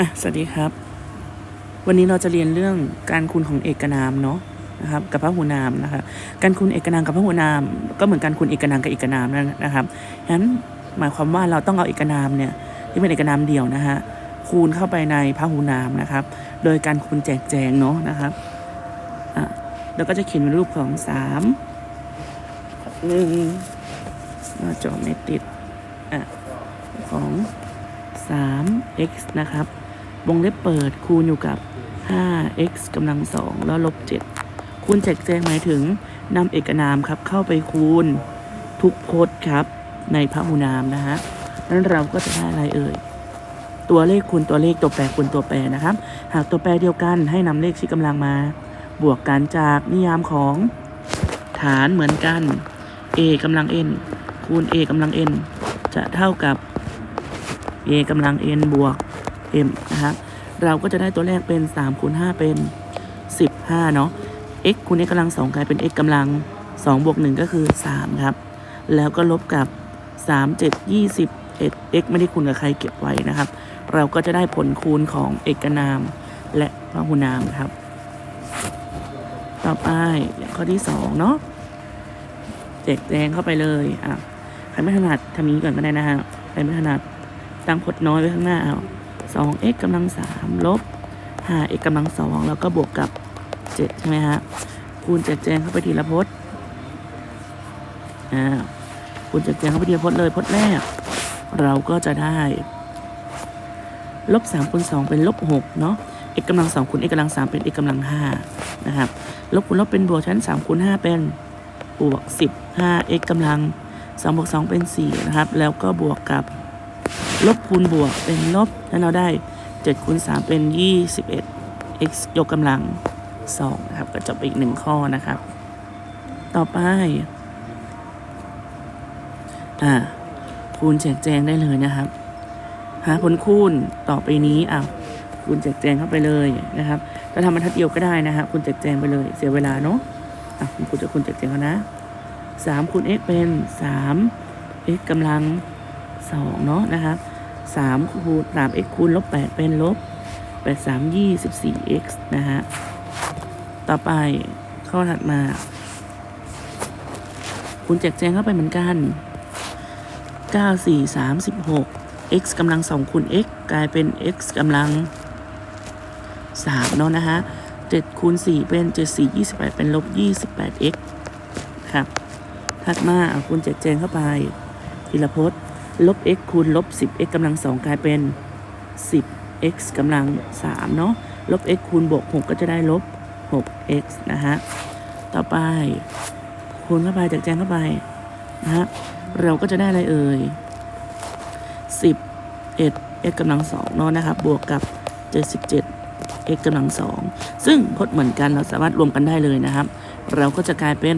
อะสวัสดีครับ วันนี้เราจะเรียนเรื่องการคูณของเอกนามเนาะนะครับกับพหูนามนะคะการคูณเอกนามกับพหูนาม ก็เหมือนการคูณเอกนามกับเอกนามนั่นนะครับฉะนั้นหมายความว่าเราต้องเอาเอกนามเนี่ยที่เป็นเอกนามเดียวนะฮะคูณเข้าไปในพหูนามนะครับ โดยการคูณแจกแจงเนาะนะครับอะแล้วก็จะเขียนเป็นรูปของสามหนึ่งหน้าจอไม่ติดอะของ 3x นะครับ วงเล็บเปิดคูณอยู่กับ 5x กำลังสองแล้วลบ 7 คูณแจกแจงหมายถึงนำเอกนามครับเข้าไปคูณทุกพจน์ครับ ในพหูนามนะฮะนั้นเราก็จะได้อะไรเอ่ย ตัวเลขคูณตัวเลขตัวแปรคูณตัวแปรนะครับ หากตัวแปรเดียวกันให้นำเลขชี้กำลังมา บวกกันจากนิยามของฐานเหมือนกัน a กำลัง n คูณ a กำลัง n จะเท่ากับ a กำลัง n บวก m นะครับ เราก็จะได้ตัวแรกเป็น3คูณ5เป็น 15 เนาะ x คูณ x กำลัง2กลายเป็น x กำลัง2บวก1ก็คือ 3 ครับ แล้วก็ลบกับ 3 7 21 x ไม่ได้คูณกับใครเก็บไว้นะครับ เราก็จะได้ผลคูณของเอกนาม และพหุนามครับ ต่อไปข้อที่ 2 เนาะแจกแจงเข้าไปเลยอะใครไม่ถนัดทำนี้ก่อนก็ได้นะฮะใครไม่ถนัดตั้งพจน์น้อยไว้ข้างหน้าเอา สอง x กำลังสามลบห้า x กำลังสองแล้วก็บวกกับเจ็ดใช่ไหมฮะ คูณแจกแจงเข้าไปทีละพจน์อ่าคูณแจกแจงเข้าไปทีละพจน์เลยพจน์แรก เราก็จะได้ลบสามคูณสองเป็นลบหกเนาะ x กำลังสองคูณ x กำลังสามเป็น x กำลังห้านะครับลบคูณลบเป็นบวกชั้นสามคูณห้าเป็นบวกสิบห้า x กำลังสองบวกสองเป็นสี่นะครับ แล้วก็บวกกับ ลบคูณบวกเป็นลบแล้วเราได้7คูณ3เป็น 21 x ยกกำลัง2นะครับ ก็จบไปอีกหนึ่งข้อนะครับ ต่อไป อ่า คูณแจกแจงได้เลยนะครับ หาผลคูณต่อไปนี้อะคูณแจกแจงเข้าไปเลยนะครับจะทำบรรทัดเดียวก็ได้นะฮะคูณแจกแจงไปเลย เสียเวลาเนาะอะคุณครูจะคูณแจกแจงกันนะ3คูณ x เป็น3 x กำลังสองเนาะนะครับ สามคูณสาม x คูณลบแปดเป็นลบแปดสามยี่สิบสี่ x นะฮะ ต่อไปข้อถัดมาคูณแจกแจงเข้าไปเหมือนกันเก้าสี่สามสิบหก x กำลังสองคูณ x กลายเป็น x กำลังสามเนาะนะฮะเจ็ดคูณสี่เป็นเจ็ดสี่ยี่สิบแปดเป็นลบยี่สิบแปด x ครับ ถัดมาเอาคูณแจกแจงเข้าไปทีละพจน์ ลบ x คูณลบ 10x กำลังสองกลายเป็น 10x กำลัง3เนาะ ลบ x คูณบวก 6 ก็จะได้ลบ 6x นะฮะ ต่อไป คูณเข้าไปจากแจงเข้าไปนะฮะ เราก็จะได้อะไรเอ่ย 11 x กำลัง2เนาะนะครับ บวกกับ 77 x กำลัง2ซึ่งพจน์เหมือนกันเราสามารถรวมกันได้เลยนะครับ เราก็จะกลายเป็น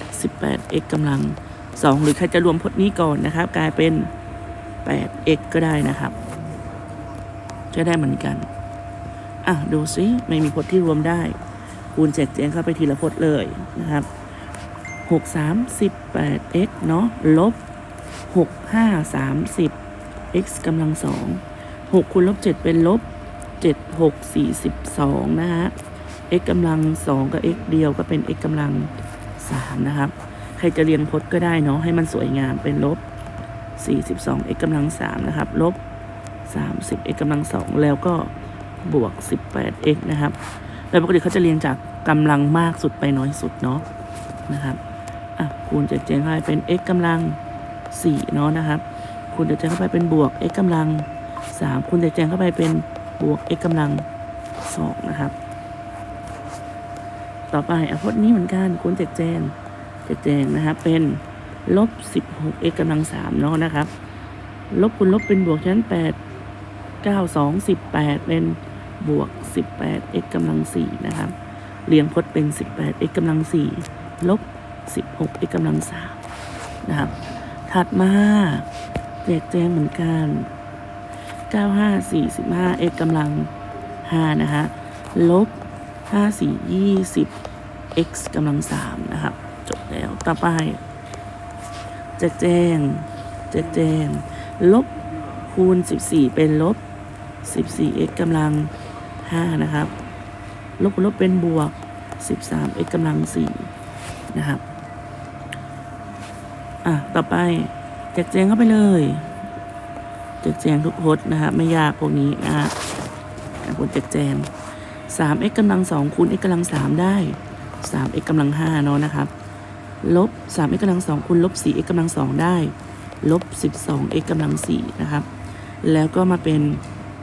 88 x กำลัง2 หรือใครจะรวมพจน์นี้ก่อนนะครับ กลายเป็น 8x ก็ได้นะครับจะได้เหมือนกัน อะ ดูซิ ไม่มีพจน์ที่รวมได้ คูณแจกแจงเข้าไปทีละพจน์เลยนะครับ 6 3 18 x เนาะลบ 6 5 30 x กำลัง 2 6คูณลบ 7 เป็นลบ 7 6 42 นะฮะ x กำลัง 2 กับ x เดียวก็เป็น x กำลัง 3 นะครับ ใครจะเรียงพจน์ก็ได้เนาะให้มันสวยงามเป็นลบ 42 x กำลัง 3 นะครับ ลบ 30 x กำลัง 2 แล้วก็บวก 18 x นะครับโดยปกติเขาจะเรียงจากกำลังมากสุดไปน้อยสุดเนาะนะครับอะคูณจากเจนเข้าไปเป็น x กำลัง 4 เนาะนะครับคูณจากเจนเข้าไปเป็นบวก x กำลัง 3คูณจากเจนเข้าไปเป็นบวก x กำลัง 2 นะครับ ต่อไปอพจน์นี้เหมือนกันคูณจากเจน แจงนะครับ เป็นลบสิบหกเอกกำลังสามเนาะนะครับ ลบคูณลบเป็นบวกชั้นแปดเก้าสองสิบแปดเป็นบวกสิบแปดเอกกำลังสี่นะครับ เรียงพจน์เป็นสิบแปดเอกกำลังสี่ลบสิบหกเอกกำลังสามนะครับ ถัดมาแจกแจงเหมือนกันเก้าห้าสี่สิบห้าเอกกำลังห้านะฮะลบห้าสี่ยี่สิบ x กำลังสามนะครับ จบแล้ว ต่อไปแจกแจงแจกแจงลบคูณ 14 เป็นลบ 14 x กำลัง 5 นะครับ ลบลบเป็นบวก 13 x กำลัง 4 นะครับ อะ ต่อไปแจกแจงเข้าไปเลยแจกแจงทุกพจน์นะครับไม่ยากพวกนี้นะฮะการพจน์แจกแจง 3 x กำลัง2คูณ x กำลัง3ได้ 3 x กำลัง5เนาะนะครับ ลบ3 x กำลัง2คูณลบ4 x กำลัง2ได้ลบ12 x กำลัง4นะครับ แล้วก็มาเป็น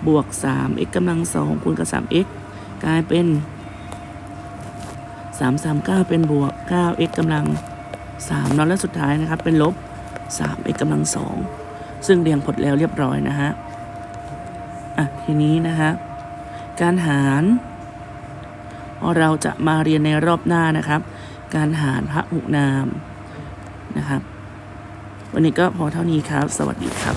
บวก3 x กำลัง2คูณกับ3 x กลายเป็น 3 3 9 เป็นบวก9 x กำลัง3เนาะแล้วสุดท้ายนะครับ เป็นลบ3 x กำลัง2ซึ่งเรียงผลแล้วเรียบร้อยนะฮะ อะ ทีนี้นะฮะ การหาร เราจะมาเรียนในรอบหน้านะครับ การหารพระหุนามนะครับ วันนี้ก็พอเท่านี้ครับ สวัสดีครับ